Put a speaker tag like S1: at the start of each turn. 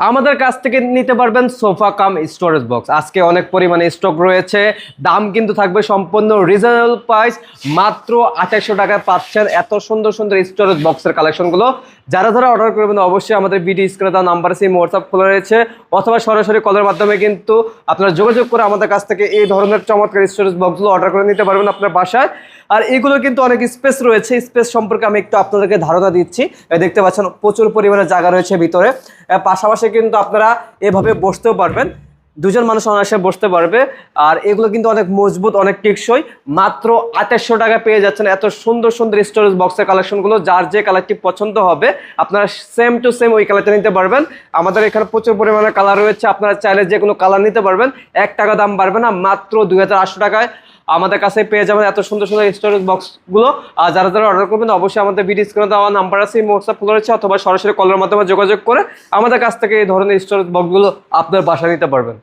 S1: আমাদের কাছ থেকে নিতে পারবেন সোফা কাম স্টোরেজ বক্স আজকে অনেক পরিমাণে স্টক রয়েছে। দাম কিন্তু থাকবে সম্পূর্ণ রিজনেবল প্রাইস মাত্র আঠাশশো টাকায় পাচ্ছেন এত সুন্দর সুন্দর স্টোরেজ বক্সের কালেকশনগুলো যারা যারা অর্ডার করবেন অবশ্যই আমাদের বিডি স্ক্রিনে দেওয়া নাম্বার সিম হোয়াটসঅ্যাপ খোলা রয়েছে। অথবা সরাসরি কলের মাধ্যমে কিন্তু আপনারা যোগাযোগ করে আমাদের কাছ থেকে এই ধরনের চমৎকার স্টোরেজ বক্সগুলো অর্ডার করে নিতে পারবেন আপনার বাসায়। আর এগুলো কিন্তু অনেক স্পেস রয়েছে। স্পেস সম্পর্কে আমি একটু আপনাদেরকে ধারণা দিচ্ছি। দেখতে পাচ্ছেন, প্রচুর পরিমাণে জায়গা রয়েছে ভিতরে। পাশাপাশি কিন্তু আপনারা এভাবে বসতেও পারবেন। দুজন মানুষ অনায়াসে বসতে পারবে। আর এগুলো কিন্তু অনেক মজবুত, অনেক টেকসই। মাত্র আঠাশশো টাকা পেয়ে যাচ্ছেন এত সুন্দর সুন্দর স্টোরেজ বক্সের কালেকশনগুলো যার যে কালারটি পছন্দ হবে, আপনারা সেম টু সেম ওই কালারটা নিতে পারবেন। আমাদের এখানে প্রচুর পরিমাণে কালার রয়েছে, আপনারা চাইলে যে কোনো কালার নিতে পারবেন। এক টাকা দাম বাড়বে না, মাত্র দুই হাজার আটশো টাকায়। আমাদের কাছে পেয়ে যাবেন এত সুন্দর সুন্দর স্টোরেজ বক্সগুলো আর যারা যারা অর্ডার করবেন, অবশ্যই আমাদের বিডি স্ক্রিনে দেওয়া নাম্বার আছে হোয়াটসঅ্যাপ খোলা রয়েছে, অথবা সরাসরি কলের মাধ্যমে যোগাযোগ করে আমাদের কাছ থেকে এই ধরনের স্টোরেজ বক্সগুলো আপনার বাসায় নিতে পারবেন।